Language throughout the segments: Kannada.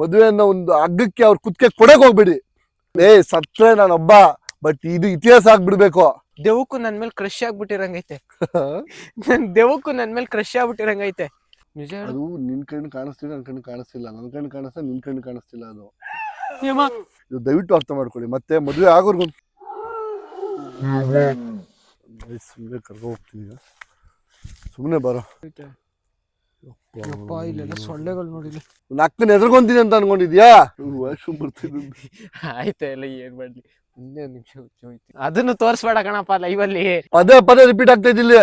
ಮದುವೆ ಅನ್ನೋ ಒಂದು ಹಗ್ಗಕ್ಕೆ ಅವ್ರ ಕುತ್ಕೆ ಕೊಡಕ್ ಹೋಗ್ಬಿಡಿ. ಏ ಸತ್ರೆ ನಾನೊಬ್ಬ ಬಟ್ ಇದು ಇತಿಹಾಸ ಆಗ್ಬಿಡ್ಬೇಕು. ದೆವಕ್ಕೂ ನನ್ ಮೇಲೆ ಕ್ರಶ್ ಆಗ್ಬಿಟ್ಟಿರಂಗೈತೆ. ನನ್ ದೆವಕ್ಕೂ ನನ್ ಮೇಲೆ ಕ್ರಶ್ ಆಗ್ಬಿಟ್ಟಿರಂಗೈತೆ. ನಿಜ ಹೇಳು. ಅದು ನಿನ್ ಕಣ್ಣು ಕಾಣಿಸ್ತಿಲ್ಲ ನನ್ ಕಣ್ಣು ಕಾಣಿಸ್ತಿಲ್ಲ. ನನ್ ಕಣ್ಣು ಕಾಣಿಸ್ತಾ ನಿನ್ ಕಣ್ಣು ಕಾಣಿಸ್ತಿಲ್ಲ ಅದು? ಇದು ದಯವಿಟ್ಟು ಅರ್ಥ ಮಾಡ್ಕೊಳ್ಳಿ. ಮತ್ತೆ ಮದುವೆ ಆಗೋರ್ಗು ಸುಮ್ಮನೆ ಕರ್ಕೊ ಹೋಗ್ತೀನಿ. ಸುಮ್ನೆ ಸುಮ್ಮನೆ ಬರೋ ಯಪ್ಪ ಇಲ್ಲೆಲ್ಲ ಸೊಳ್ಳೆಗಳು ನೋಡಿಲಿ ನಕ್ಕನ ಎದುರ್ಕೊಂತೀನಿ ಅಂತ ಅನ್ಕೊಂಡಿದ್ಯಾ? ವಾಶ್ರೂಮ್ ಬರ್ತೀನಿ ಆಯ್ತಾ ಎಲ್ಲ ಏನ್ ಮಾಡ್ಲಿ. ಒಂದೇ ನಿಮಿಷ ಹೋಯ್ತು ಅದನ್ನು ತೋರ್ಸ್ಬೇಡ ಕಣಪ್ಪ ಲೈವ್ ಅಲ್ಲಿ. ಪದೇ ಪದೇ ರಿಪೀಟ್ ಆಗ್ತಾ ಇದ್ದಿಲ್ಲ.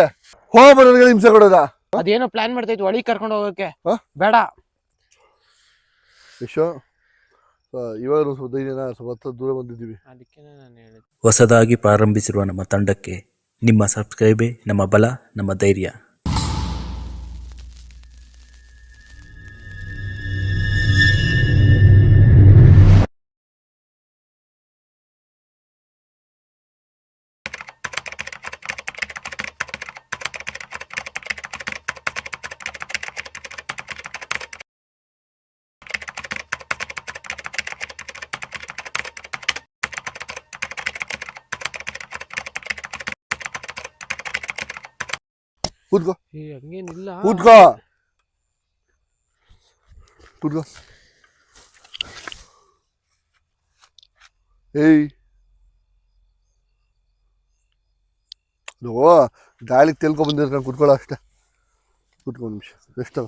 ಹೋಗ ಬರೋದ್ಗೆ ಹಿಂಸೆ ಕೊಡೋದ? ಅದೇನೋ ಪ್ಲಾನ್ ಮಾಡ್ತೈತಿ ಒಳಗೆ ಕರ್ಕೊಂಡು ಹೋಗೋಕೆ? ಬೇಡ. ವಿಶ್ವ ಇವಾಗ ಸ್ವಲ್ಪ ಧೈರ್ಯನ ಸ್ವಲ್ಪ ದೂರ ಬಂದಿದ್ದೀವಿ. ಅದಕ್ಕೆ ನಾನು ಹೇಳಿದೆ. ಹೊಸದಾಗಿ ಪ್ರಾರಂಭಿಸಿರುವ ನಮ್ಮ ತಂಡಕ್ಕೆ ನಿಮ್ಮ ಸಬ್ಸ್ಕ್ರೈಬೇ ನಮ್ಮ ಬಲ ನಮ್ಮ ಧೈರ್ಯ. ಕೂತ್ಕೋ. ಹಂಗೇನಿಲ್ಲ. ಕೂತ್ಕೋ. ಕೂತ್ಕೋ. ಏಯ್. ಅದು ಗಾಳಿಗೆ ತೆಲ್ಕೊ ಬಂದಿರ್ತಾನೆ ಕುತ್ಕೊಳ್ಳೋ ಅಷ್ಟೇ. ಕುತ್ಕೊ ಒಂದು ನಿಮಿಷ ಎಷ್ಟು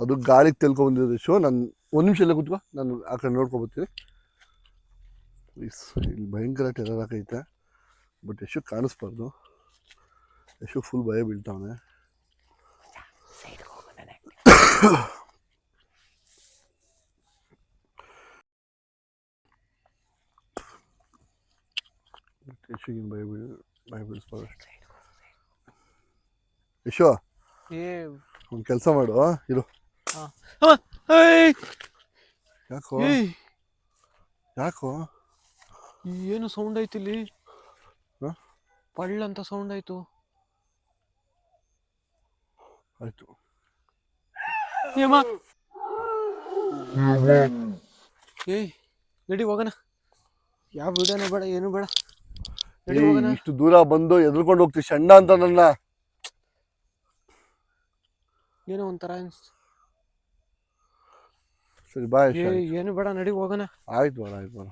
ಅದು ಗಾಳಿಗೆ ತೆಲ್ಕೊ ಬಂದಿರೋದು ಶೋ ನಾನು ಒಂದು ನಿಮಿಷ ಎಲ್ಲ ಕೂತ್ಕೋ ನಾನು ಆ ಕಡೆ ನೋಡ್ಕೊಬರ್ತೀನಿ ಇಲ್ಲಿ ಭಯಂಕರ ಟೆರರ್ ಆಗೈತೆ ಬಟ್ ಎಷ್ಟು ಕಾಣಿಸ್ಬಾರ್ದು. ಎಷ್ಟು ಫುಲ್ ಭಯ ಬೀಳ್ತಾವನೆ ಯಶುಗಿನ ಭಯ ಬೀಳ ಭಯ ಅಷ್ಟೇ ಯಶು ಒಂದು ಕೆಲಸ ಮಾಡು ಇರು ಯಾಕೋ ಯಾಕೋ ಏನು ಸೌಂಡ್ ಐತಿಲ್ಲಿ? ಪಳ್ಳ ಅಂತ ಸೌಂಡ್ ಆಯ್ತು ಆಯ್ತು? ಏಯ್ ನಡಿ ಹೋಗೋಣ. ಯಾವ ಬಿಡೋಣ ಬೇಡ ಏನು ಬೇಡ. ನಡಿ ಹೋಗೋಣ. ಇಷ್ಟು ದೂರ ಬಂದು ಎದ್ರುಕೊಂಡು ಹೋಗ್ತೀವಿ ಸಣ್ಣ ಅಂತ ನನ್ನ. ಏನೋ ಒಂಥರ ಅನ್ಸ್ತು. ಸರಿ ಬಾಯ್ ಏ ಏನು ಬೇಡ ನಡಿ ಹೋಗೋಣ. ಆಯ್ತು ಬರ ಆಯ್ತು ಬರ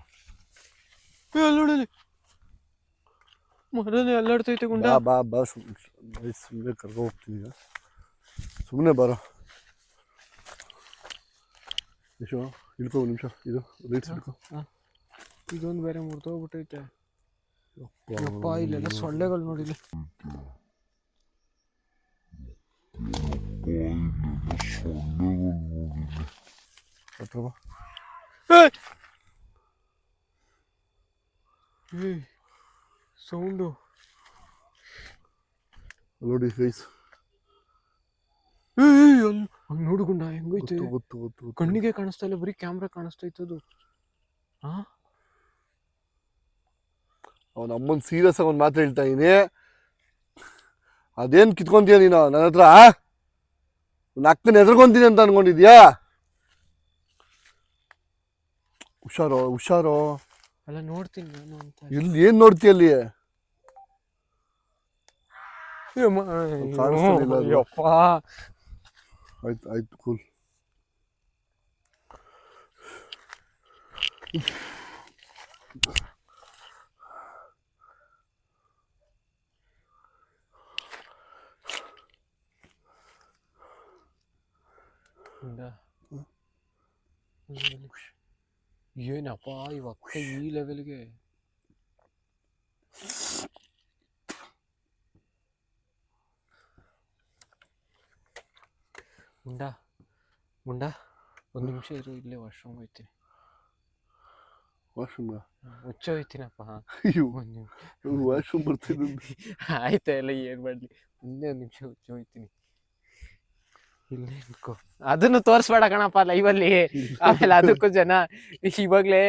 ಏ, ಅಲ್ಲ್ ನೋಡಲ್ಲಿ ಮರನೇ ಅಲ್ಲಾಡ್ತೈತೆ ಗುಂಡ. ಬಾ ಬಾ ಸುಮ್ಮನೆ ಕರ್ಕೊ ಹೋಗ್ತೀನಿ. ಈಗ ಸುಮ್ಮನೆ ಬರೋ ಯಶೋ ಇಳ್ಕೊ ಒಂದು ನಿಮಿಷ ಇದು ಲೈಟ್ಸ್ ಇಳ್ಕೊ ಇದೊಂದು ಬೇರೆ ಮುರಿದೋಗ್ಬಿಟ್ಟೈತೆ ಯಪ್ಪ ಇಲ್ಲೆಲ್ಲ ಸೊಳ್ಳೆಗಳು ನೋಡಿಲಿ ಹತ್ರ ಬಾ ಏಯ್ ಸೌಂಡು ನೋಡಿ ಗೈಸ್ ಏಯ್ ಅಲ್ಲಿ ಅಲ್ಲಿ ನೋಡು ಹೆಂಗೈತೆ ಗೊತ್ತು ಗೊತ್ತು ಕಣ್ಣಿಗೆ ಕಾಣಿಸ್ತಾ ಇಲ್ಲ ಬರೀ ಕ್ಯಾಮ್ರಾ ಇತ್ತು ಅದು ಅವನ ಅಮ್ಮನ ಸೀರಿಯಸ್ ಆಗಿ ಒಂದು ಮಾತು ಹೇಳ್ತಾ ಇದೀನಿ ಅದೇನು ಕಿತ್ಕೊಂತೀಯ ನೀನು ನನ್ನ ಹತ್ರ ನಕ್ಕನ ಎದುರ್ಕೊಂತೀನಿ ಅಂತ ಅನ್ಕೊಂಡಿದ್ಯಾ ಹುಷಾರೋ ಹುಷಾರೋ ಅಲ್ಲ ನೋಡ್ತೀನಿ ನಾನು ಅಂತ ಇಲ್ಲಿ ಏನ್ ನೋಡ್ತೀಯ ಅಲ್ಲಿ ಯಮ್ಮ, ಕಾಣಿಸ್ತಾನಿಲ್ಲ ಅದು. ಯಪ್ಪ ಆಯ್ತು ಆಯ್ತು ಕೂಲ್ ಗುಂಡ. ಏನಪ್ಪ ಇವಕ್ಕ ಈ ಗುಂಡ ಗುಂಡ ಒಂದು ನಿಮಿಷ ಇರು ಇಲ್ಲೇ ವಾಶ್ರೂಮ್ ಹೋಗ್ತೀನಿ. ವಾಶ್ರೂಮ್ ಹುಚ್ಚ ಹೋಯ್ತೀನಪ್ಪ ಅಯ್ಯೋ ವಾಶ್ರೂಮ್ ಬರ್ತೀನಿ ಆಯ್ತಾ ಎಲ್ಲ ಏನ್ ಮಾಡ್ಲಿ? ಒಂದೇ ಒಂದ್ ನಿಮಿಷ ಹುಚ್ಚ ಹೋಯ್ತೀನಿ. ಇಲ್ಲೇ ಇಟ್ಕೋ ಅದನ್ನು ತೋರಿಸ್ಬೇಡ ಕಣಪ್ಪ ಲೈವಲ್ಲಿ ಆಮೇಲೆ ಅದಕ್ಕೂ ಜನ ಇವಾಗಲೇ.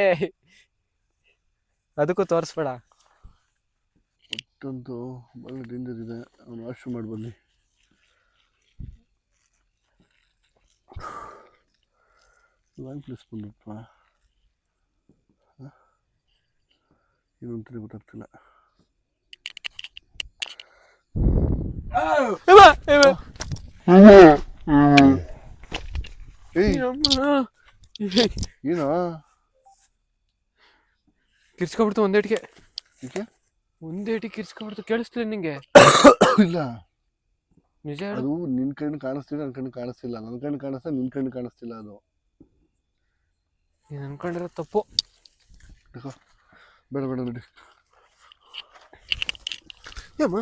ಅದಕ್ಕೂ ತೋರಿಸ್ಬೇಡ. ಒಟ್ಟೊಂದು ಭಾಳ ಡೇಂಜರ್ ಇದೆ. ಅವನು ವಾಶ್ರೂಮ್ ಮಾಡಿ ಲ್ಯಾಂಡ್ ಪ್ಲೇಸ್ ಬಂದ್ಬಿಟ್ವಾ ಏನು ಅಂತಲೇ ಗೊತ್ತಾಗ್ತಿಲ್ಲ ಏಯ್ ಏನೋ ಕಿರ್ಸ್ಕೊಬಿಡ್ತು ಒಂದೇಟಿಗೆ ಏಕೆ ಒಂದೇಟಿಗೆ ಕಿರ್ಸ್ಕೊಬಿಡ್ತು ಕೇಳಿಸ್ಲಿಲ್ಲ ನಿಂಗೆ ಇಲ್ಲ ನಿಜ ಹೇಳು. ಅದು ನಿನ್ ಕಣ್ಣು ಕಾಣಿಸ್ತಿಲ್ಲ ನನ್ನ ಕಣ್ಣು ಕಾಣಿಸ್ತಿಲ್ಲ. ನನ್ನ ಕಣ್ಣು ಕಾಣಿಸ್ತಾ ನಿನ್ ಕಣ್ಣು ಕಾಣಿಸ್ತಿಲ್ಲ ಅದು. ನೀನ್ ಅನ್ಕೊಂಡಿರೋ ತಪ್ಪು. ತಗೋ. ಬೇಡ ಬೇಡ ಬಿಡಿ. ಏಮ್ಮ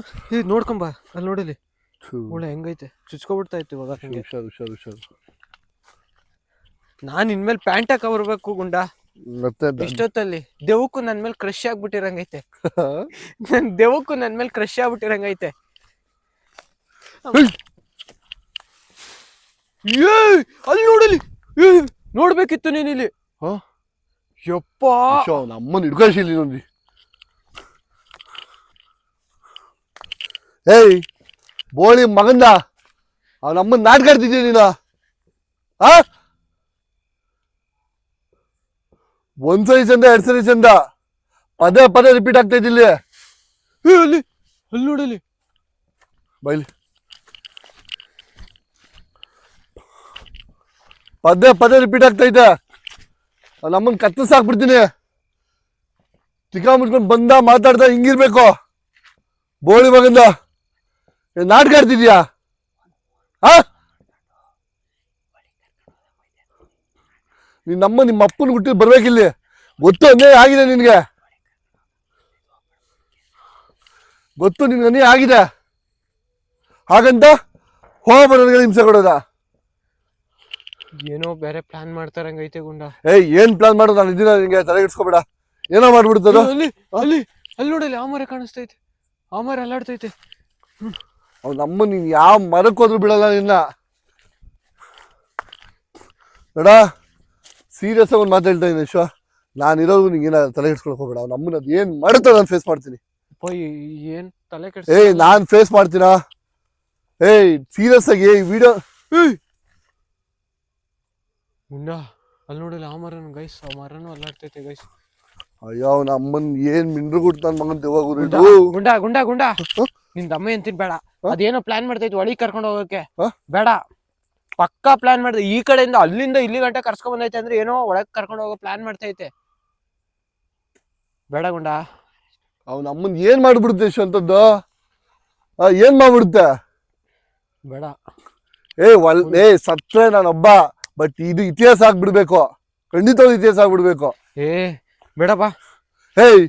ನೋಡ್ಕೊಂಬ ಅಲ್ಲಿ ನೋಡಿಲಿ ಒಳ್ಳೆ ಹೆಂಗೈತೆ. ಚುಚ್ಕೊಬಿಡ್ತಾ ಇತ್ತು ಇವಾಗ ಹಂಗೆ. ಹುಷಾರು ಹುಷಾರು ಹುಷಾರು ನಾನು ಇನ್ಮೇಲೆ ಪ್ಯಾಂಟ್ ಹಾಕ ಬರ್ಬೇಕು ಗುಂಡ. ಮತ್ತೆ ದ- ಇಷ್ಟೊತ್ತಲ್ಲಿ ದೆವಕ್ಕೂ ನನ್ ಮೇಲೆ ಕ್ರಶ್ ಆಗ್ಬಿಟ್ಟಿರಂಗೈತೆ. ನನ್ ದೆವಕ್ಕೂ ನನ್ ಮೇಲೆ ಕ್ರಶ್ ಆಗ್ಬಿಟ್ಟಿರಂಗೈತೆ. ಏಯ್! ಅಲ್ಲಿ ನೋಡಲಿ ಏ ನೋಡ್ಬೇಕಿತ್ತು ನೀನ್ ಇಲ್ಲಿ. ಹಾ? ಯಪ್ಪ! ಅಮ್ಮನ ಹಿಡ್ಕೊಳ್ಸಿಲ್ಲ ನೋಡಿ ಏಯ್! ಬೋಳಿ ಮಗಂದ ಅವ್ ನಮ್ಮನ್ನ ನಾಟಕ ಆಡ್ತಿದ್ಯ ನೀನು? ಆ? ಒಂದ್ ಸರಿ ಚಂದ ಎರಡ್ ಸರಿ ಚಂದ. ಪದೇ ಪದೇ ರಿಪೀಟ್ ಆಗ್ತಾ ಇಲ್ಲಿ ಏ, ಅಲ್ಲಿ ನೋಡಲಿ ಬೈಲಿ. ಪದೇ ಪದೇ ರಿಪೀಟ್ ಆಗ್ತೈತೆ ನಮ್ಮನ್ನ ನಮ್ಮನ್ ಕತ್ತ ಸಾಕ್ಬಿಡ್ತೀನಿ ಚಿಕ್ಕ ಮುಚ್ಕೊಂಡು ಬಂದ, ಮಾತಾಡ್ದ, ಹಿಂಗಿರ್ಬೇಕು. ಬೋಳಿ ಮಗಂದ. ನಾಟಕ ಆಡ್ತಿದ್ಯಾ? ಆ? ನಮ್ಮ ನಿಮ್ಮ ಅಪ್ಪನ ಹುಟ್ಟಿ ಬರ್ಬೇಕಿಲ್ಲಿ. ಗೊತ್ತು ಅನ್ಯಾಯ ಆಗಿದೆ ನಿನ್ಗೆ. ಗೊತ್ತು ನಿನ್ಗೆ ಅನ್ಯಾಯ ಆಗಿದೆ. ಹಾಗಂತ ಹೋಗ ಬರೋರಿಗೆ ಹಿಂಸೆ ಕೊಡೋದ? ಏನೋ ಬೇರೆ ಪ್ಲಾನ್ ಮಾಡ್ತಾರಂಗೈತೆ ಗುಂಡ. ಏಯ್ ಏನ್ ಪ್ಲಾನ್ ಮಾಡೋದು? ನಾನು ಇದೀನ ನಿಂಗೆ ತಲೆ ಇಡ್ಸ್ಕೊಬೇಡ ಏನೋ ಮಾಡ್ಬಿಡ್ತದ? ಅಲ್ಲಿ ಅಲ್ಲಿ ಅಲ್ಲಿ ನೋಡಲಿ ಆ ಮರ ಕಾಣಿಸ್ತೈತೆ. ಆ ಮರ ಅಲ್ಲಾಡ್ತೈತೆ ಅವ್ ನಮ್ಮ ನೀನ್ ಯಾವ ಮರಕ್ಕೆ ಹೋದ್ರು ಬಿಡಲ್ಲ ನಿನ್ನ. ನೋಡ ಸೀರಿಯಸ್ ಆಗಿ ಒಂದು ಮಾತು ಹೇಳ್ತಾ ಇದ್ದೀನಿ ವಿಶ್ವ. ನಾನು ಇರೋದು ನಿಂಗೆ ಏನಾದ್ರು ತಲೆ ಇಡ್ಸ್ಕೊಳಕ್ ಹೋಗ್ಬೇಡ. ಅವ್ನ ನಮ್ಮನ್ನ ಅದು ಏನ್ ಮಾಡುತ್ತೋ ನಾನು ಫೇಸ್ ಮಾಡ್ತೀನಿ. ಏನ್ ತಲೆ ಕೆಡ್ಸ ಏಯ್ ನಾನು ಫೇಸ್ ಮಾಡ್ತೀನಾ? ಏಯ್ ಸೀರಿಯಸ್ ಆಗಿ ಈ ವಿಡಿಯೋ ಗುಂಡ ಅಲ್ಲಿ ನೋಡಿಲ್ಲ ಆ ಮರನು ಗೈಸ್ ಆ ಮರನು ಅಲ್ಲಾಡ್ತೈತೆ ಗೈಸ್ ಅಯ್ಯೋ ಅವನ ಅಮ್ಮನ್ ಏನ್ ಮಿಂಡ್ರು ಗುಡ್ ನನ್ನ ಮಗನ್ ದೇವಾಗುರು ಗುಂಡ ಇದು? ಗುಂಡ ಗುಂಡ ಗುಂಡ ನಿನ್ ಏನ್ ತಿನ್ಬೇಡ. ಬೇಡ ಅದೇನೋ ಪ್ಲಾನ್ ಮಾಡ್ತೈತಿ ಒಳಗೆ ಕರ್ಕೊಂಡು ಹೋಗಕ್ಕೆ ಹ? ಬೇಡ. ಪಕ್ಕಾ ಪ್ಲಾನ್ ಮಾಡ್ದೆ ಈ ಕಡೆಯಿಂದ ಅಲ್ಲಿಂದ ಇಲ್ಲಿ ಗಂಟೆ ಕರ್ಸ್ಕೊಂಡ್ ಬಂದೈತೆ ಅಂದ್ರೆ ಏನೋ ಒಳಗೆ ಕರ್ಕೊಂಡು ಹೋಗೋ ಪ್ಲಾನ್ ಮಾಡ್ತೈತೆ. ಬೇಡ ಗುಂಡ. ಅವನ ಅಮ್ಮನ್ ಏನ್ ಮಾಡ್ಬಿಡುತ್ತೆ ಅಂತದ್ದು ಆ, ಏನ್ ಮಾಡ್ಬಿಡುತ್ತೆ? ಬೇಡ. ಏ ಒಲ್ ಏ ಸತ್ರೆ ನಾನೊಬ್ಬ. ಬಟ್ ಇದು ಇತಿಹಾಸ ಆಗ್ಬಿಡ್ಬೇಕು. ಖಂಡಿತವಾಗ್ಲೂ ಇತಿಹಾಸ ಆಗ್ಬಿಡ್ಬೇಕು. ಏ ಬೇಡಪ್ಪ. ಹೇಯ್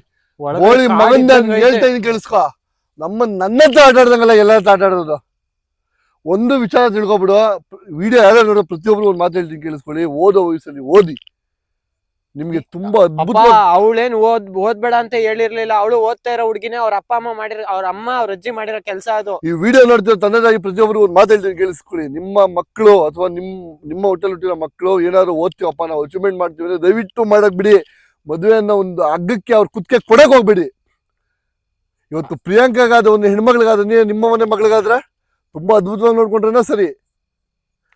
ಹೋಳಿ ಮಗಂದ ಹೇಳ್ತಾ ಇದೀನಿ ಕೇಳಿಸ್ಕೊ. ನಮ್ಮ ನನ್ನ ಹತ್ರ ಆಟ ಆಡ್ದಂಗಲ್ಲ ಎಲ್ಲ ಹತ್ರ ಆಟ ಆಡೋದು. ಒಂದು ವಿಚಾರ ತಿಳ್ಕೊಬಿಡು. ವಿಡಿಯೋ ಯಾರು ನೋಡೋ ಪ್ರತಿಯೊಬ್ರು ಒಂದು ಮಾತು ಹೇಳ್ತೀನಿ ಕೇಳಿಸ್ಕೊಳ್ಳಿ. ಓದೋ ವಯಸ್ಸಲ್ಲಿ ಓದಿ. ನಿಮ್ಗೆ ತುಂಬಾ ಅದ್ಭುತ ಅವಳೇನ್ ಓದ್ ಓದ್ಬೇಡ ಅಂತ ಹೇಳಿರ್ಲಿಲ್ಲ. ಅವಳು ಓದ್ತಾ ಇರೋ ಹುಡುಗಿನೇ ಅವ್ರ ಅಪ್ಪ ಅಮ್ಮ ಮಾಡಿರೋ ಅವ್ರ ಅಮ್ಮ ಅವ್ರ ಅಜ್ಜಿ ಮಾಡಿರೋ ಕೆಲಸ ಅದು. ಈ ವಿಡಿಯೋ ನೋಡ್ತಿರೋ ತಂದೆ ತಾಯಿ ಪ್ರತಿಯೊಬ್ಬರು ಒಂದು ಮಾತು ಹೇಳ್ತೀನಿ ಕೇಳಿಸ್ಕೊಳ್ಳಿ. ನಿಮ್ಮ ಮಕ್ಕಳು ಅಥವಾ ನಿಮ್ ನಿಮ್ಮ ಹೋಟೆಲ್ ಹುಟ್ಟಿರೋ ಮಕ್ಕಳು ಏನಾದ್ರು ಓದ್ತೀವಪ್ಪ ನಾವು ಅಚೀವ್ಮೆಂಟ್ ಮಾಡ್ತೀವಿ ಅಂದ್ರೆ ದಯವಿಟ್ಟು ಮಾಡಕ್ ಬಿಡಿ. ಮದುವೆ ಅನ್ನೋ ಒಂದು ಹಗ್ಗಕ್ಕೆ ಅವ್ರ ಕುತ್ತಿಗೆ ಕೊಡಕ್ ಹೋಗ್ಬೇಡಿ. ಇವತ್ತು ಪ್ರಿಯಾಂಕಾಗಾದ ಒಂದು ಹೆಣ್ಮಕ್ಳಿಗಾದ ನೀವು ನಿಮ್ಮ ಮನೆ ಮಗಳಿಗಾದ್ರೆ ತುಂಬಾ ಅದ್ಭುತವಾಗಿ ನೋಡ್ಕೊಂಡ್ರೆ ಸರಿ.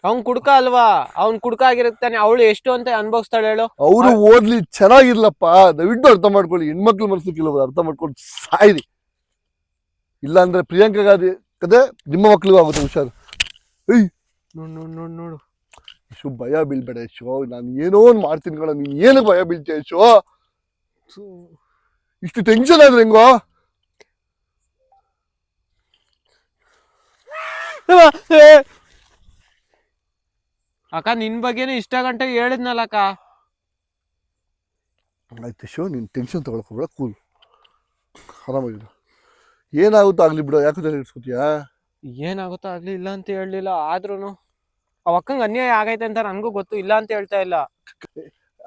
ಅವ್ನ್ ಕುಡ್ಕ ಅಲ್ವಾ? ಅವ್ನ್ ಕುಡ್ಕ ಆಗಿರುತ್ತಾನೆ ಅವಳು ಎಷ್ಟು ಅಂತ ಅನ್ಭವಿಸ್ತಾಳೆ ಹೇಳು? ಅವರು ಓದ್ಲಿ ಚೆನ್ನಾಗಿರ್ಲಪ್ಪ. ದಯವಿಟ್ಟು ಅರ್ಥ ಮಾಡ್ಕೊಳ್ಳಿ. ಹೆಣ್ಮಕ್ಳು ಮನಸ್ಸು ಕೆಲವರು ಅರ್ಥ ಮಾಡ್ಕೊಂಡು ಸಾಯಿರಿ. ಇಲ್ಲ ಅಂದ್ರೆ ಪ್ರಿಯಾಂಕಾಗಾದ ಕದೆ ನಿಮ್ಮ ಮಕ್ಳಿಗೂ ಆಗುತ್ತೆ ಹುಷಾರು. ನೋಡ್ ನೋಡ್ ನೋಡ್ ನೋಡು. ಯಶು ಭಯ ಬೀಳ್ಬೇಡ ಯಶು. ನಾನು ಏನೋ ಒಂದು ಮಾಡ್ತೀನಿ ಕಣ. ನೀನ್ ಏನು ಭಯ ಬೀಳ್ತೀಯ ಯಶು? ಇಷ್ಟು ಟೆನ್ಷನ್ ಆದ್ರೆ ಹೆಂಗೋ? ಅಕ್ಕ ನಿನ್ ಬಗ್ಗೆನೇ ಇಷ್ಟ ಗಂಟೆ ಹೇಳಿದ್ನಲ್ಲ ಅಕ್ಕ ಆಯ್ತು ಶೋ ನೀನು ಟೆನ್ಷನ್ ತಗೊಳಕ್ ಹೋಗ್ಬೇಡ ಕೂಲ್ ಆರಾಮಾಗಿಲ್ಲ ಏನಾಗುತ್ತೋ ಆಗಲಿ ಬಿಡು ಯಾಕೆ ತಲೆ ಇಡ್ಸ್ಕೊತೀಯಾ ಏನಾಗುತ್ತೋ ಆಗ್ಲಿ ಇಲ್ಲ ಅಂತ ಹೇಳಲಿಲ್ಲ ಆದ್ರೂನು. ಅವ ಅಕ್ಕಂಗ್ ಅನ್ಯಾಯ ಆಗೈತೆ ಅಂತ ನನಗೂ ಗೊತ್ತು ಇಲ್ಲ ಅಂತ ಹೇಳ್ತಾ ಇಲ್ಲ.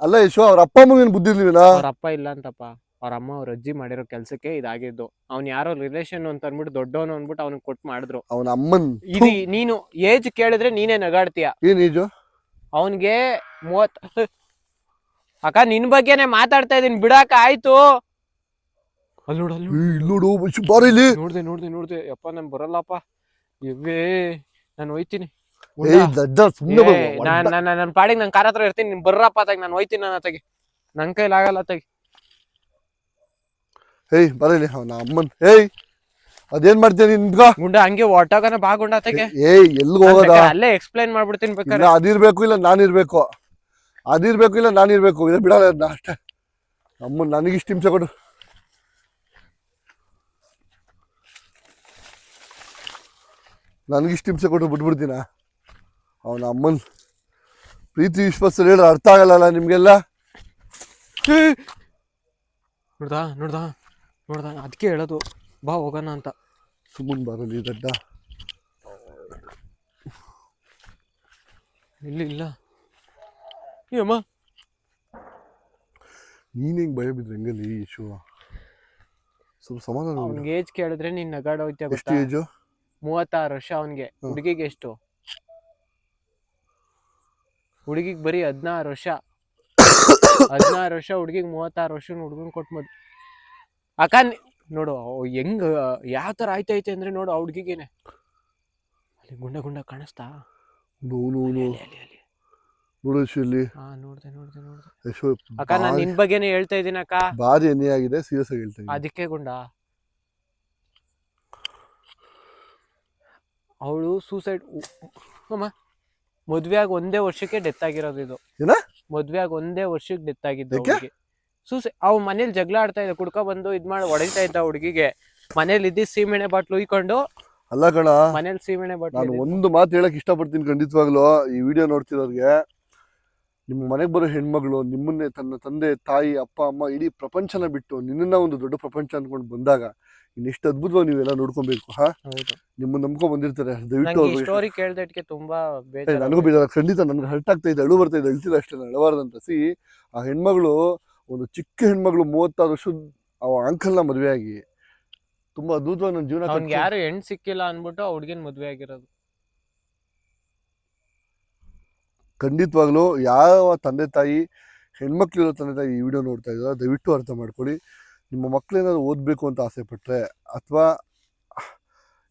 ಅಲ್ಲ ಯಶು ಅವ್ರ ಅಪ್ಪ ಏನು ಬುದ್ಧಿ ಇರ್ಲಿಲ್ಲ ಅವ್ರ ಅಪ್ಪ ಇಲ್ಲ ಅಂತಪ್ಪ. ಅವ್ರ ಅಮ್ಮ ಅವ್ರ ಅಜ್ಜಿ ಮಾಡಿರೋ ಕೆಲ್ಸಕ್ಕೆ ಇದಾಗಿದ್ದು. ಅವ್ನ್ ಯಾರೋ ರಿಲೇಷನ್ ಅಂತ ಅಂದ್ಬಿಟ್ಟು ದೊಡ್ಡವನು ಅಂದ್ಬಿಟ್ಟು ಅವ್ನಿಗೆ ಕೊಟ್ಟು ಮಾಡಿದ್ರು. ಅವನ ಅಮ್ಮನ್ ಇದು ನೀನು ಏಜ್ ಕೇಳಿದ್ರೆ ನೀನೇ ನಗಾಡ್ತೀಯ. ಏನ್ ಏಜು ಅವನ್ಗೆ ಮೂವತ್ ಅಕ್ಕ ನಿನ್ ಬಗ್ಗೆನೆ ಮಾತಾಡ್ತಾ ಇದೀನಿ ಬಿಡಾಕ ಆಯ್ತು. ಅಲ್ಲಿ ನೋಡು ಅಲ್ಲಿ ಇಲ್ಲಿ ನೋಡು ಬಾರ ಇಲ್ಲಿ. ನೋಡ್ದೆ ನೋಡ್ದೆ ನೋಡ್ದೆ. ಯಪ್ಪ ನಾನು ಬರಲ್ಲಪ್ಪ. ಇವೇ ನಾನು ಹೋಯ್ತೀನಿ. ಏಯ್ ದಡ್ಡ ಸುಮ್ಮನೆ ನಾನ್ ನಾನ್ ನನ್ನ ಪಾಡಿಗೆ ನನ್ ಕಾರ್ ಹತ್ರ ಇರ್ತೀನಿ. ನೀನ್ ಬರ್ರಪ್ಪ ತಾಗಿ ನಾನು ಹೋಯ್ತೀನಿ ನನ್ನ ತಗಿ ನನ್ ಕೈಲಾಗಲ್ಲ ತಗಿ ಏಯ್ ಬರಲಿ ಅವನ ಅಮ್ಮನ್ ಏಯ್ ಅದೇನ್ ಮಾಡ್ತೀನಿ ನಿನ್ಗೋ ಗುಂಡ ಹಂಗೆ ಒಟ್ಟಾಗನ ಬಾ ಗುಂಡ ತೆಗಿ ಏಯ್ ಎಲ್ಗ್ ಹೋಗೋದ? ಅಲ್ಲೇ ಎಕ್ಸ್ಪ್ಲೈನ್ ಮಾಡ್ಬಿಡ್ತೀನಿ ಬೇಕಾದ್ರೆ ಅದಿರ್ಬೇಕು ಇಲ್ಲ ನಾನಿರ್ಬೇಕು. ಅದಿರ್ಬೇಕು ಇಲ್ಲ ನಾನಿರ್ಬೇಕು. ಇದು ಬಿಡಲ್ಲ ಅಷ್ಟೇ. ನಮ್ಮ ನನಗಿಷ್ಟು ಹಿಂಸೆ ಕೊಡು. ನನಗಿಷ್ಟು ಹಿಂಸೆ ಕೊಟ್ಟು ಬಿಟ್ಬಿಡ್ತೀನ? ಅವನ ಅಮ್ಮನ್ ಪ್ರೀತಿ ವಿಶ್ವಾಸ ಹೇಳಿದ್ರೆ ಅರ್ಥ ಆಗಲ್ಲ ನಿಮ್ಗೆಲ್ಲ? ನೋಡ್ದಾ ನೋಡ್ದಾ ನೋಡ್ದಾ ಅದಕ್ಕೆ ಹೇಳೋದು. ಬಾ ಹೋಗೋಣ ಅಂತ. ಸುಮ್ಮನೆ ಬರಲಿ ದಡ್ಡ. ಇಲ್ಲ ಇಲ್ಲ. ಏಮ್ಮ ನೀನು ಹೆಂಗೆ ಭಯ ಬಿದ್ರೆ ಹೆಂಗಲ್ಲಿ ಇಶು ಸ್ವಲ್ಪ ಸಮಾಧಾನ ಮಾಡು. ಅವ್ನಿಗೆ ಏಜ್ ಕೇಳಿದ್ರೆ ನೀನ್ ನಗಾಡ ಹೋಯ್ತಾ ಎಷ್ಟು ಗೊತ್ತಾ ಏಜು ಮೂವತ್ತಾರು ವರ್ಷ ಅವನಿಗೆ. ಹುಡುಗಿಗೆ ಎಷ್ಟು? ಹುಡುಗಿಗೆ ಬರೀ ಹದಿನಾರು ವರ್ಷ. ಹದಿನಾರು ವರ್ಷ ಹುಡುಗಿಗೆ ಮೂವತ್ತಾರು ವರ್ಷ ಹುಡುಗನ್ ಕೊಟ್ಟು ಮದ್ ಅಕ್ಕ ನಿ- ನೋಡು ಹೆಂಗ ಯಾವ ತರ ಆಯ್ತೈತೆ ಅಂದ್ರೆ ನೋಡು ಆ ಹುಡುಗಿಗೇನೆ. ಅಲ್ಲಿ ಗುಂಡ ಗುಂಡ ಕಾಣಿಸ್ತಾ? No no no. ಅಲ್ಲಿ, ಅಲ್ಲಿ, ಅಲ್ಲಿ. ನೋಡು ಯಶು ಇಲ್ಲಿ. ಹಾ ನೋಡ್ದೆ ನೋಡ್ದೆ ನೋಡ್ದೆ. ಯಶು ಅಕ್ಕ ನಾನು ನಿನ್ ಬಗ್ಗೆನೇ ಹೇಳ್ತಾ ಇದೀನಿ ಅಕ್ಕ. ಭಾರಿ ಅನ್ಯಾಯ ಆಗಿದೆ ಸೀರಿಯಸ್ ಆಗಿ ಹೇಳ್ತಾ ಇದ್ದೀನಿ. ಅದಕ್ಕೆ ಗುಂಡ. ಅವಳು ಸೂಸೈಡ್ ಅಮ್ಮ. ಮದ್ವೆ ಆಗಿ ಒಂದೇ ವರ್ಷಕ್ಕೆ ಡೆತ್ ಆಗಿರೋದು ಇದು? ಮದ್ವೆ ಆಗಿ ಒಂದೇ ವರ್ಷಕ್ಕೆ ಡೆತ್ ಆಗಿದ್ದು ಸೂಸೈ ಅವ್ ಮನೇಲಿ ಜಗಳ ಆಡ್ತಾ ಇದ್ದ ಕುಡ್ಕ ಬಂದು ಇದ್ ಮಾಡಿ. ಹೊಡಿತಾ ಇದ್ದ ಹುಡುಗಿಗೆ. ಮನೇಲಿ ಇದ್ದಿ ಸೀಮೆಣ್ಣೆ ಬಾಟ್ಲು ಉಯ್ಕೊಂಡು. ಅಲ್ಲ ಕಣ ಮನೇಲಿ ಸೀಮೆಣ್ಣೆ ನಾನು ಬಾಟ್ಲು ಒಂದು ಮಾತು ಹೇಳಕ್ ಇಷ್ಟಪಡ್ತೀನಿ ಖಂಡಿತವಾಗ್ಲು. ಈ ವಿಡಿಯೋ ನೋಡ್ತಿರೋರ್ಗೆ ನಿಮ್ಮ ಮನೆಗೆ ಬರೋ ಹೆಣ್ಮಗಳು ನಿಮ್ಮನ್ನೇ ತನ್ನ ತಂದೆ ತಾಯಿ ಅಪ್ಪ ಅಮ್ಮ ಇಡೀ ಪ್ರಪಂಚನ ಬಿಟ್ಟು ನಿನ್ನನ್ನ ಒಂದು ದೊಡ್ಡ ಪ್ರಪಂಚ ಅನ್ಕೊಂಡು ಬಂದಾಗ ಇನ್ನೆಷ್ಟು ಅದ್ಭುತವಾಗಿ ನೀವೆಲ್ಲ ನೋಡ್ಕೊಬೇಕು ಹಾ? ಹೌದು. ನಿಮ್ಮನ್ನ ನಂಬ್ಕೊಂಡ್ ಬಂದಿರ್ತಾರೆ. ದಯವಿಟ್ಟು ನಂಗೆ ಈ ಅವ್ರಿಗೆ ಸ್ಟೋರಿ ಕೇಳ್ದಟ್ಗೆ ತುಂಬಾ ಏ, ಬೇಜಾರು ನನಗೂ ಬೇಜಾರ ಖಂಡಿತ ನನ್ಗೆ ಹರ್ಟ್ ಆಗ್ತಾ ಇದೆ ಅಳು ಬರ್ತಾ ಇದೆ ಅಳ್ತಿಲ್ಲ ಅಷ್ಟೇ ನಾನು ಅಳಬಾರ್ದಂತ ಸಿ ಆ ಹೆಣ್ಮಗಳು ಒಂದು ಚಿಕ್ಕ ಹೆಣ್ಮಗಳು ಮೂವತ್ತಾರು ವರ್ಷದ ಅವ ಅಂಕಲ್ನ ಮದುವೆ ಆಗಿ ತುಂಬಾ ಅದ್ಭುತವಾಗಿ ನನ್ನ ಜೀವನ ಅವ್ನ್ಗೆ ಕಟ್ಕೊಂಡು- ಯಾರು ಹೆಣ್ ಸಿಕ್ಕಿಲ್ಲ ಅನ್ಬಿಟ್ಟು ಆ ಹುಡ್ಗಿನ್ ಮದ್ವೆ ಆಗಿರೋದು ಖಂಡಿತವಾಗ್ಲೂ ಯಾವ ತಂದೆ ತಾಯಿ ಹೆಣ್ಮಕ್ಳಿರೋ ತಂದೆ ತಾಯಿ ಈ ವಿಡಿಯೋ ನೋಡ್ತಾ ಇದ್ದಾರೆ ದಯವಿಟ್ಟು ಅರ್ಥ ಮಾಡ್ಕೊಳ್ಳಿ. ನಿಮ್ಮ ಮಕ್ಕಳೇನಾದ್ರು ಓದಬೇಕು ಅಂತ ಆಸೆ ಪಟ್ಟರೆ ಅಥವಾ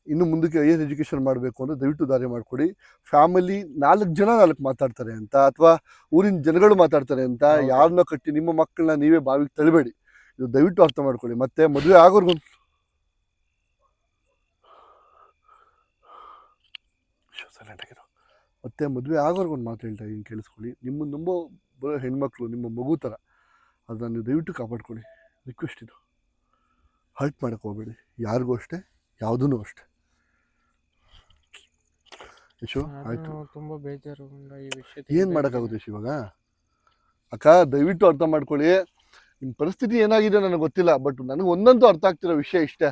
ಇನ್ನು ಮುಂದಕ್ಕೆ ಹೈಯರ್ ಎಜುಕೇಷನ್ ಮಾಡಬೇಕು ಅಂದರೆ ದಯವಿಟ್ಟು ದಾರಿ ಮಾಡಿಕೊಡಿ. ಫ್ಯಾಮಿಲಿ ನಾಲ್ಕು ಜನ ನಾಲ್ಕು ಮಾತಾಡ್ತಾರೆ ಅಂತ ಅಥವಾ ಊರಿನ ಜನಗಳು ಮಾತಾಡ್ತಾರೆ ಅಂತ. ಯಾರನ್ನ ಕಟ್ಟಿ ನಿಮ್ಮ ಮಕ್ಕಳನ್ನ ನೀವೇ ಬಾವಿಗೆ ತಳಿಬೇಡಿ. ಇದು ದಯವಿಟ್ಟು ಅರ್ಥ ಮಾಡ್ಕೊಳ್ಳಿ. ಮತ್ತೆ ಮದುವೆ ಆಗೋರ್ಗು ಮತ್ತೆ ಮದುವೆ ಆಗೋರ್ಗು ಒಂದು ಮಾತು ಹೇಳ್ತಾ ಇದ್ದೀನಿ ಕೇಳಿಸ್ಕೊಳ್ಳಿ. ನಿಮ್ಮ ನಂಬೋ ಬರೋ ಹೆಣ್ಮಕ್ಳು ನಿಮ್ಮ ಮಗು ಥರ ಅದನ್ನ ನೀವು ದಯವಿಟ್ಟು ಕಾಪಾಡ್ಕೊಳ್ಳಿ. ರಿಕ್ವೆಸ್ಟ್ ಇದು. ಹರ್ಟ್ ಮಾಡೋಕ್ಕೆ ಹೋಗಬೇಡಿ. ಯಾರಿಗೂ ಅಷ್ಟೇ ಯಾವುದೂ ಅಷ್ಟೇ. ಯಶು? ಆಯ್ತು. ನಾನು ತುಂಬಾ ಬೇಜಾರು ಈ ವಿಷಯ ಏನು ಮಾಡೋಕ್ಕಾಗುತ್ತೆ ಯಶು ಇವಾಗ? ಅಕ್ಕ ದಯವಿಟ್ಟು ಅರ್ಥ ಮಾಡ್ಕೊಳ್ಳಿ. ನಿಮ್ಮ ಪರಿಸ್ಥಿತಿ ಏನಾಗಿದೆ ನನಗೆ ಗೊತ್ತಿಲ್ಲ ಬಟ್ ನನಗೆ ಒಂದಂತೂ ಅರ್ಥ ಆಗ್ತಿರೋ ವಿಷಯ ಇಷ್ಟೇ.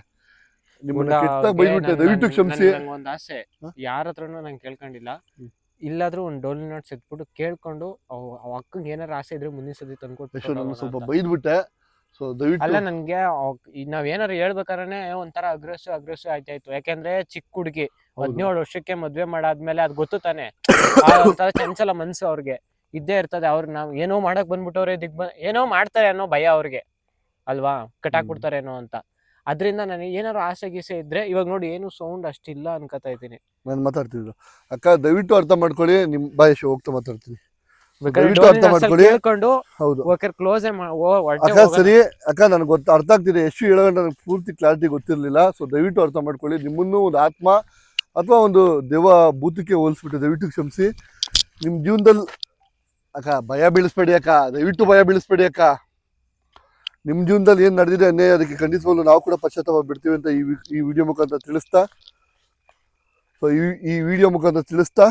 ನಿಮ್ಮನ್ನ ಕೆಟ್ಟಾಗಿ ದಯವಿಟ್ಟು ನನ್- ಕ್ಷಮಿಸಿ. ಒಂದು ಆಸೆ? ಯಾರ ಹತ್ರನೂ ನಂಗೆ ಕೇಳ್ಕೊಂಡಿಲ್ಲ. ಇಲ್ಲಾದ್ರೂ ಒಂದ್ ಡೋಲ್ ನೋಟ್ಸ್ ಎತ್ಬಿಟ್ಟು ಕೇಳ್ಕೊಂಡು ಅವ್ ಅಕ್ಕಂಗೆ ಏನಾರ ಆಸೆ ಇದ್ರೆ ಮುಂದಿನ ಸತಿ ತಂದ್ಕೊಟ್ಟು ಯಶು ನಾನು ಸ್ವಲ್ಪ. ಬೈದ್ಬಿಟ್ಟೆ. ಸೊ ಅಲ್ಲ ನನ್ಗೆ ನಾವ್ ಏನಾರ ಹೇಳ್ಬೇಕಾದ್ರೆ ಒಂಥರ ಅಗ್ರೆಸಿವ್ ಅಗ್ರೆಸಿವ್ ಆಯ್ತಾಯ್ತು. ಯಾಕಂದ್ರೆ ಚಿಕ್ಕ ಹುಡುಗಿ ಹೌದು. ಹದಿನೇಳು ವರ್ಷಕ್ಕೆ ಮದ್ವೆ ಮಾಡಾದ್ಮೇಲೆ ಅದ್ ಗೊತ್ತು ತಾನೆ? ಒಂಥರ ಚಂಚಲ ಮನ್ಸು ಅವ್ರಿಗೆ. ಇದ್ದೇ ಇರ್ತದೆ ಅವ್ರು ನಾವ್ ಏನೋ ಮಾಡಕ್ ಬಂದ್ಬಿಟ್ಟವ್ರೆ ದಿಗ್ ಬ ಏನೋ ಮಾಡ್ತಾರೆ ಅನ್ನೋ ಭಯ ಅವ್ರಿಗೆ. ಅಲ್ವಾ? ಕಟ್ಟಾಕ್ಬಿಡ್ತಾರೇನೋ ಅಂತ. ಅದ್ರಿಂದ ನನಗೆ ಏನಾರು ಆಸೆ ಗೀಸೆ ಇದ್ರೆ ಇವಾಗ ನೋಡಿ ಏನು ಸೌಂಡ್ ಅಷ್ಟಿಲ್ಲ ಅನ್ಕೋತಾ ಇದ್ದೀನಿ. ನಾನು ಮಾತಾಡ್ತಿದ್ರು ಅಕ್ಕ ದಯವಿಟ್ಟು ಅರ್ಥ ಮಾಡ್ಕೊಳ್ಳಿ ನಿಮ್ಮ ಬಾಯಶು ಹೋಗ್ತಾ ಮಾತಾಡ್ತೀನಿ. ದಯವಿಟ್ಟು ಅರ್ಥ ಮಾಡ್ಕೊಳ್ಳಿ. ಕೇಳ್ಕೊಂಡು ಹೌದು. ಕ್ಲೋಸ್ ಅಕ್ಕ ಸರಿ ಅಕ್ಕ ನನಗೆ ಗೊತ್ತ ಅರ್ಥ ಆಗ್ತಿದೆ. ಎಷ್ಟು ಹೇಳೋಣ ನನಗೆ ಪೂರ್ತಿ ಕ್ಲಾರಿಟಿ ಗೊತ್ತಿರಲಿಲ್ಲ. ಸೊ ದಯವಿಟ್ಟು ಅರ್ಥ ಮಾಡ್ಕೊಳ್ಳಿ. ನಿಮ್ಮನ್ನು ಒಂದು ಆತ್ಮ ಅಥವಾ ಒಂದು ದೇವ ಭೂತಕ್ಕೆ ಹೋಲಿಸ್ಬಿಟ್ಟು ದಯವಿಟ್ಟು ಕ್ಷಮಿಸಿ. ನಿಮ್ಮ ಜೀವನದಲ್ಲಿ ಅಕ್ಕ ಭಯ ಬೀಳಿಸ್ಬೇಡಿ ಅಕ್ಕ. ದಯವಿಟ್ಟು ಭಯ ಬೀಳಿಸ್ಬೇಡಿ ಅಕ್ಕ. ನಿಮ್ಮ ಜೀವನದಲ್ಲಿ ಏನು ನಡೆದಿದೆ ಅನ್ನೇ ಅದಕ್ಕೆ ಖಂಡಿತವಾಗ್ಲೂ ನಾವು ಕೂಡ ಪಶ್ಚಾತ್ತಾಪ ಬಿಡ್ತೀವಿ ಅಂತ ಈ ವಿಡಿಯೋ ಮುಖಾಂತರ ತಿಳಿಸ್ತಾ. ಸೊ ಈ ಈ ವಿಡಿಯೋ ಮುಖಾಂತರ ತಿಳಿಸ್ತಾ.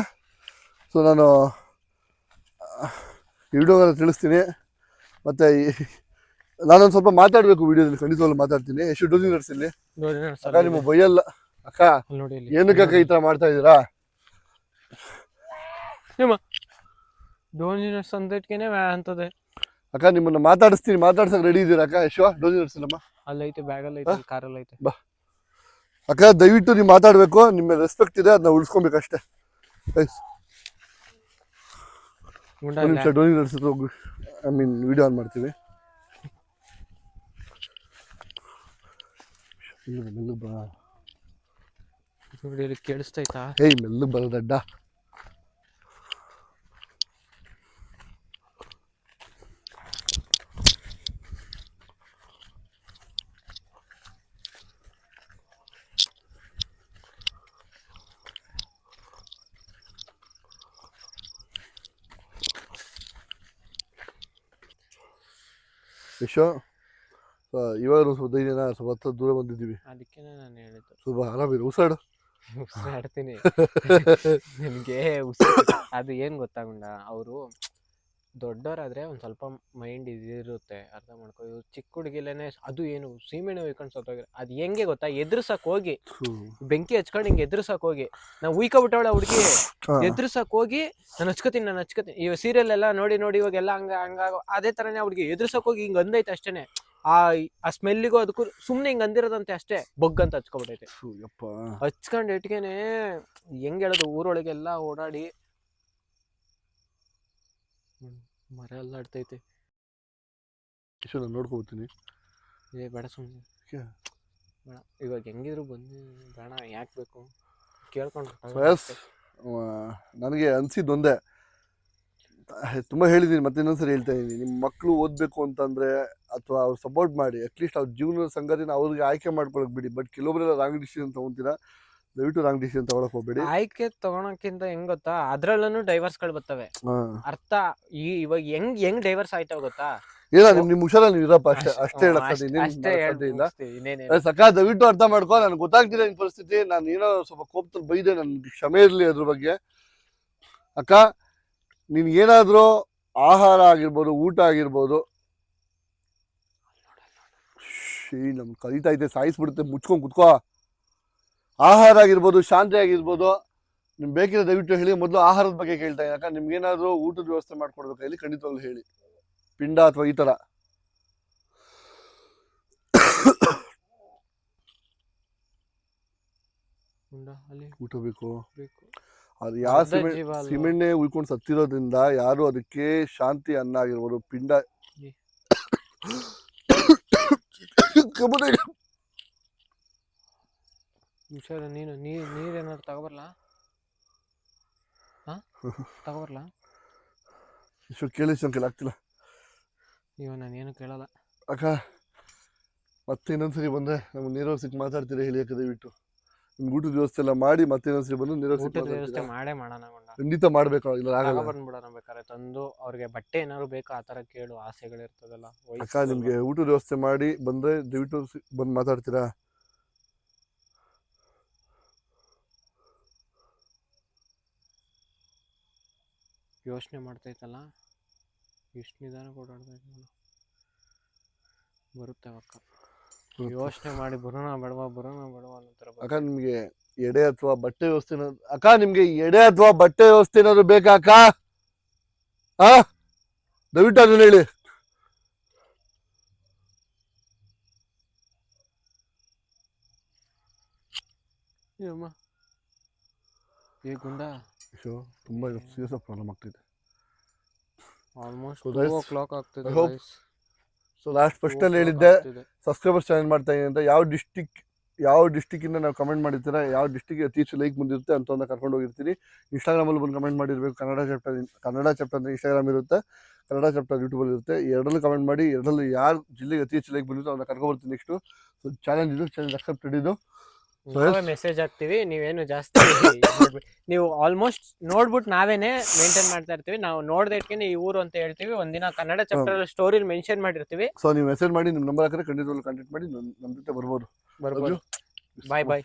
ಸೊ ನಾನು ಈ ವಿಡಿಯೋ ತಿಳಿಸ್ತೀನಿ. ಮತ್ತು ನಾನೊಂದು ಸ್ವಲ್ಪ ಮಾತಾಡಬೇಕು ವಿಡಿಯೋದಲ್ಲಿ ಖಂಡಿತವಾಗ್ಲೂ ಮಾತಾಡ್ತೀನಿ. ಎಷ್ಟು ಡೋಸಿ ನಡೆಸಿಲ್ಲಿ ಅಕ್ಕ ನಿಮ್ಮ ಬೈಯಲ್ಲ. ಅಕ್ಕ ನೋಡಿ. ಏನಕ್ಕೆ ಅಕ್ಕ ಈ ಥರ ಮಾಡ್ತಾ ಇದ್ದೀರಾ? ಸಂದಟ್ಗೆನೆ ಅಂತದೆ. ಅಕ್ಕ ನಿಮ್ಮನ್ನ ಮಾತಾಡಿಸ್ತೀನಿ ಮಾತಾಡ್ಸಕ್ ರೆಡಿ ಇದ್ದೀರಾ ಅಕ್ಕ? ಯಶೋ ಡೋಲಿ ನಡೆಸಿಲ್ಲಮ್ಮ ಅಲ್ಲೈತೆ ಬ್ಯಾಗಲ್ಲಿ ಐತೆ ಕಾರಲ್ಲಿ ಐತೆ. ಅಕ್ಕ ದಯವಿಟ್ಟು ನೀವು ಮಾತಾಡಬೇಕು ನಿಮ್ಮ ರೆಸ್ಪೆಕ್ಟ್ ಇದೆ ಅದನ್ನ ಉಳಿಸ್ಕೊಬೇಕಷ್ಟೇ. ಒಂದು ನಿಮಿಷ ನಡೆಸಿದ್ರು ಹೋಗಿ. ಐ ಮೀನ್ ವಿಡಿಯೋ ಆನ್ ಮಾಡ್ತೀವಿ. ಮೆಲ್ಲಗೆ ಬಾ. ಇಲ್ಲಿ ಕೇಳಿಸ್ತೈತಾ ಏಯ್ ಮೆಲ್ಲಗೆ ಬರೋದಡ್ಡ. ಆ, ಇವಾಗ ಸ್ವಲ್ಪ ದಿನ ಸ್ವಲ್ಪ ಹತ್ರ ದೂರ ಬಂದಿದ್ದೀವಿ. ಅದಕ್ಕೆ ನಾನು ಹೇಳಿದ್ದು. ಸ್ವಲ್ಪ ಆರಾಮಿರು ಉಸಾಡು ಉಸಿರಾಡ್ತೀನಿ ನನಗೆ ಉಸಿರು ಅದು ಏನು ಗೊತ್ತಾಗುಂಡ ಅವರು ದೊಡ್ಡವರಾದ್ರೆ ಒಂದು ಸ್ವಲ್ಪ ಮೈಂಡ್ ಇದಿರುತ್ತೆ ಅರ್ಥ ಮಾಡ್ಕೊ ಇವ್ರು ಚಿಕ್ಕ ಹುಡುಗಿಲೇನೆ ಅದು ಏನು ಸೀಮೆಣ್ಣೆ ಹೊಯ್ಕೊಂಡು ಸತ್ತೋಗಿರ ಅದು ಹೆಂಗೆ ಗೊತ್ತಾ ಎದುರ್ಸಕ್ ಹೋಗಿ. ಬೆಂಕಿ ಹಚ್ಕೊಂಡು ಹಿಂಗೆ ಎದುರ್ಸಕ್ ಹೋಗಿ ನಾವು ಉಯ್ಕೊಬಿಟ್ಟವಳ ಹುಡುಗಿ. ಎದುರ್ಸಕ್ ಹೋಗಿ ನಾನು ಹಚ್ಕೋತೀನಿ ನಾನು ಹಚ್ಕೋತೀನಿ ಇವಾಗ ಸೀರಿಯಲ್ ಎಲ್ಲ ನೋಡಿ ನೋಡಿ ಇವಾಗೆಲ್ಲ ಹಂಗ ಹಂಗಾಗೋ ಅದೇ ತರನೇ ಹುಡುಗಿ ಎದುರ್ಸಕ್ ಹೋಗಿ ಹಿಂಗೆ ಅಂದೈತೆ ಅಷ್ಟೇನೆ ಆ ಆ ಸ್ಮೆಲ್ಲಿಗೂ ಅದಕ್ಕೂ ಸುಮ್ನೆ ಹಿಂಗೆ ಅಂದಿರೋದಂತೆ ಅಷ್ಟೇ ಬೊಗ್ ಅಂತ ಹಚ್ಕೊಬಿಟ್ಟೈತೆ ಹಚ್ಕೊಂಡು ಇಟ್ಗೆನೆ ಹೆಂಗ್ ಹೇಳೋದು ಊರೊಳಗೆಲ್ಲ ಓಡಾಡಿ ಮರ ಎಲ್ಲ ಆಡ್ತೈತೆ ನೋಡ್ಕೋತೀನಿ ನಾನು ಏ ಬೇಡ ಸುಮ್ಮನೆ? ಬೇಡ. ಇವಾಗ ಹೆಂಗಿದ್ರು ಬಂದು ಬೇಡ ಯಾಕೆ ಬೇಕು? ಕೇಳ್ಕೊಂಡು ಎಸ್ ನನಗೆ ಅನ್ಸಿದ್ದೊಂದೇ ತುಂಬ ಹೇಳಿದ್ದೀನಿ ಮತ್ತೆ ಇನ್ನೊಂದ್ಸರಿ ಹೇಳ್ತಾ ಇದ್ದೀನಿ ನಿಮ್ಮ ಮಕ್ಕಳು ಓದಬೇಕು ಅಂತಂದರೆ ಅಥವಾ ಅವ್ರು ಸಪೋರ್ಟ್ ಮಾಡಿ ಅಟ್ಲೀಸ್ಟ್ ಅವ್ರ ಜೀವನದ ಸಂಗತಿನ ಅವ್ರಿಗೆ ಆಯ್ಕೆ ಮಾಡ್ಕೊಳಕ್ಕೆ ಬಿಡಿ. ಬಟ್ ಕೆಲವೊಬ್ಬರೆಲ್ಲ ರಾಂಗ್ ಡಿಸಿಷನ್ ತೊಗೊತೀರಾ? ದಯವಿಟ್ಟು ರಾಂಗ್ ಡಿಸಿಷನ್ ತಗೊಳಕ್ ಹೋಗ್ಬೇಡಿ. ಆಯ್ಕೆ ತಗೊಳಕ್ಕಿಂತ ಹೆಂಗ್ ಗೊತ್ತಾ? ಅದ್ರಲ್ಲೂ ಡೈವರ್ಸ್ಗಳು ಬರ್ತವೆ ಅರ್ಥ ಈ ಇವಾಗ ಹೆಂಗ್ ಹೆಂಗ್ ಡೈವರ್ಸ್ ಆಯ್ತಾವ ಗೊತ್ತಾ? ಇಲ್ಲ ನಿಮ್ ನಿಮ್ ಹುಷಾರಲ್ಲಿ ನೀವು ಇರಪ್ಪ ಅಷ್ಟೇ ಅಷ್ಟ್- ಹೇಳಕ್ ಸಕಾ ದಯವಿಟ್ಟು ಅರ್ಥ ಮಾಡ್ಕೊ ನನ್ಗೆ ಗೊತ್ತಾಗ್ತಿಲ್ಲ ನಿನ್ ಪರಿಸ್ಥಿತಿ ನಾನು ಏನೋ ಸ್ವಲ್ಪ ಕೋಪದಲ್ಲಿ ಬೈದೆ ನನ್ಗೆ ಕ್ಷಮೆ ಇರ್ಲಿ ಅದ್ರ ಬಗ್ಗೆ. ಅಕ್ಕ ನೀನ್ ಏನಾದ್ರೂ ಆಹಾರ ಆಗಿರ್ಬೋದು ಊಟ ಆಗಿರ್ಬೋದು. ನಮ್ ಕಲಿತಾ ಇದೆ ಸಾಯಿಸ್ಬಿಡುತ್ತೆ ಮುಚ್ಕೊಂಡ್ ಕುತ್ಕೋ. ಆಹಾರ ಆಗಿರ್ಬೋದು ಶಾಂತಿ ಆಗಿರ್ಬೋದು ನಿಮ್ ಬೇಕಿರೋ ದಯವಿಟ್ಟು ಹೇಳಿ ಮೊದಲು ಆಹಾರದ ಬಗ್ಗೆ ಕೇಳ್ತಾ ಇದ್ದೀನಿ. ಯಾಕಂದ್ರೆ ನಿಮ್ಗೆ ಏನಾದ್ರೂ ಊಟದ ವ್ಯವಸ್ಥೆ ಮಾಡ್ಕೊಡ್ಬೇಕು ಹೇಳಿ ಖಂಡಿತವಾಗ್ಲೂ ಹೇಳಿ. ಪಿಂಡ ಅಥವಾ ಈ ತರ. ಊಟ ಬೇಕು. ಅದು ಯಾವ ಸಿಮೆಂಟ್ ಸಿಮೆ ಜೀವ ಸಿಮೆಣ್ಣೆ ಉಳ್ಕೊಂಡು ಸತ್ತಿರೋದ್ರಿಂದ ಯಾರು ಅದಕ್ಕೆ ಶಾಂತಿ ಅನ್ನ ಆಗಿರ್ಬೋದು ಪಿಂಡ. ಹುಷಾರ ನೀನು ನೀರು ನೀರೇನಾದ್ರು ತಗೋಬರಲ್ಲ ಹಾ? ತಗೋಬರಲ್ಲ ಇಷ್ಟು ಕೇಳಿ ಸಂಖ್ಯೆ ಆಗ್ತಿಲ್ಲ. ನೀವು ನಾನು ಏನು ಕೇಳಲ್ಲ. ಅಕ್ಕ ಮತ್ತೆ ಇನ್ನೊಂದ್ಸರಿ ಬಂದ್ರೆ ನಮ್ಗೆ ನೀರು ಸಿಕ್ ಮಾತಾಡ್ತೀರಾ ಹೇಳಿ ಅಕ್ಕ ದಯವಿಟ್ಟು. ನಿಮ್ಗೆ ಊಟದ ವ್ಯವಸ್ಥೆ ಎಲ್ಲ ಮಾಡಿ ಮತ್ತೆ ಇನ್ನೊಂದ್ಸರಿ ಬಂದು ನೀರೋ ಸಿಕ್ ಊಟದ ವ್ಯವಸ್ಥೆ ಮಾಡೇ ಮಾಡೋಣ ಗುಂಡ. ಖಂಡಿತ ಮಾಡ್ಬೇಕು ಇಲ್ಲ ಆಗಲ್ಲ. ತಗೊಬಂದ್ಬಿಡೋಣ ಬೇಕಾದ್ರೆ ತಂದು ಅವ್ರಿಗೆ ಬಟ್ಟೆ ಏನಾದ್ರು ಬೇಕು ಆ ಥರ ಕೇಳು ಆಸೆಗಳಿರ್ತದಲ್ಲ ಅಕ್ಕ ನಿಮಗೆ ನಿಮ್ಗೆ ಊಟದ ವ್ಯವಸ್ಥೆ ಮಾಡಿ ಬಂದರೆ ದಯವಿಟ್ಟು ಸಿ- ಬಂದು ಮಾತಾಡ್ತೀರಾ? ಯೋಚನೆ ಮಾಡ್ತೈತಲ್ಲ ಎಷ್ಟು ನಿಧಾನ ಓಡಾಡ್ತೈತೆ ನಾನು ಬರುತ್ತೆ ಅಕ್ಕ ಯೋಚನೆ ಮಾಡಿ ಬರೋಣ ಬೇಡವಾ ಬರೋಣ ಬೇಡವಾ ಅನ್ನೋ. ಅಕ್ಕ ನಿಮಗೆ ಎಡೆ ಅಥವಾ ಬಟ್ಟೆ ವ್ಯವಸ್ಥೆ ಅಕ್ಕ ನಿಮಗೆ ಎಡೆ ಅಥವಾ ಬಟ್ಟೆ ವ್ಯವಸ್ಥೆ ಏನಾದ್ರು ಬೇಕಾ ಅಕ್ಕ? ಆ? ದಯವಿಟ್ಟು ಅದನ್ನ ಹೇಳಿ. ಏ ಅಮ್ಮ. ಏ ಗುಂಡ. ಅಯ್ಯೋ, ತುಂಬ ಸೀರಿಯಸ್ ಪ್ರಾಬ್ಲಮ್ ಆಗ್ತಿದೆ. ಆಲ್ಮೋಸ್ಟ್ ಟೂ ಓ ಕ್ಲಾಕ್ ಆಗ್ತಿದೆ I hope guys. So last ಫಸ್ಟಲ್ಲಿ first ಅಲ್ಲಿ ಹೇಳಿದ್ದೆ ಆಗ್ತಿದೆ. ಸಬ್ಸ್ಕ್ರೈಬರ್ಸ್ ಚಾನಲ್ ಮಾಡ್ತಾ ಇದ್ದೀನಿ ಅಂತ. ಯಾವ ಡಿಸ್ಟಿಕ್ ಯಾವ ಡಿಸ್ಟಿಕ್ಕಿಂದ ನಾವು ಕಮೆಂಟ್ ಮಾಡಿರ್ತೀರ ಯಾವ ಡಿಸ್ಟಿಕ್ ಅತಿ ಹೆಚ್ಚು ಲೈಕ್ ಬಂದಿರುತ್ತೆ ಅಂತವನ್ನ ಕರ್ಕೊಂಡು ಹೋಗಿರ್ತೀನಿ. ಇನ್ಸ್ಟಾಗ್ರಾಮಲ್ಲಿ ಬಂದು ಕಮೆಂಟ್ ಮಾಡಿರಬೇಕು. ಕನ್ನಡ ಚಾಪ್ಟರ್ ಕನ್ನಡ ಚಾಪ್ಟರ್ ಅಂದರೆ ಇನ್ಸ್ಟಾಗ್ರಾಮ್ ಇರುತ್ತೆ ಕನ್ನಡ ಚಾಪ್ಟರ್ ಯೂಟ್ಯೂಬಲ್ಲಿ ಇರುತ್ತೆ. ಎರಡಲ್ಲೂ ಕಮೆಂಟ್ ಮಾಡಿ ಎರಡರಲ್ಲಿ ಯಾರು ಜಿಲ್ಲೆಗೆ ಅತಿ ಹೆಚ್ಚು ಲೈಕ್ ಬಂದಿರುತ್ತೋ ಅವ್ರನ್ನ ಕರ್ಕೊಂಡು ಬರ್ತೀನಿ ನೆಕ್ಸ್ಟು ಸೊ ಚಾಲೆಂಜ್ ಇದು ಚಾಲೆಂಜ್ ಅಕ್ಸೆಪ್ಟೆಡ್ ಇದು. ನಾವೇ. ಮೆಸೇಜ್ ಹಾಕ್ತಿವಿ ನೀವೇನು ಜಾಸ್ತಿ ನೀವು ಆಲ್ಮೋಸ್ಟ್ ನೋಡ್ಬಿಟ್ಟು ನಾವೇನೆ ಮೇಂಟೈನ್ ಮಾಡ್ತಾ ಇರ್ತೀವಿ. ನಾವು ನೋಡದೆ ಇಟ್ಕೊಂಡು ಈ ಊರು ಅಂತ ಹೇಳ್ತೀವಿ. ಒಂದಿನ ಕನ್ನಡ ಚಾಪ್ಟರ್ ಸ್ಟೋರಿ ಮೆನ್ಷನ್ ಮಾಡಿರ್ತೀವಿ. ಸೊ ನೀವು ಮೆಸೇಜ್ ಮಾಡಿ ನಿಮ್ಮ ನಂಬರ್ ಹಾಕಿದ್ರೆ ಖಂಡಿತವಾಗ್ಲೂ ಕಾಂಟ್ಯಾಕ್ಟ್ ಮಾಡಿ ನಮ್ಮ ಜೊತೆ ಬರ್ಬೋದು. ಬರ್ಬೋದು. ಬಾಯ್ ಬಾಯ್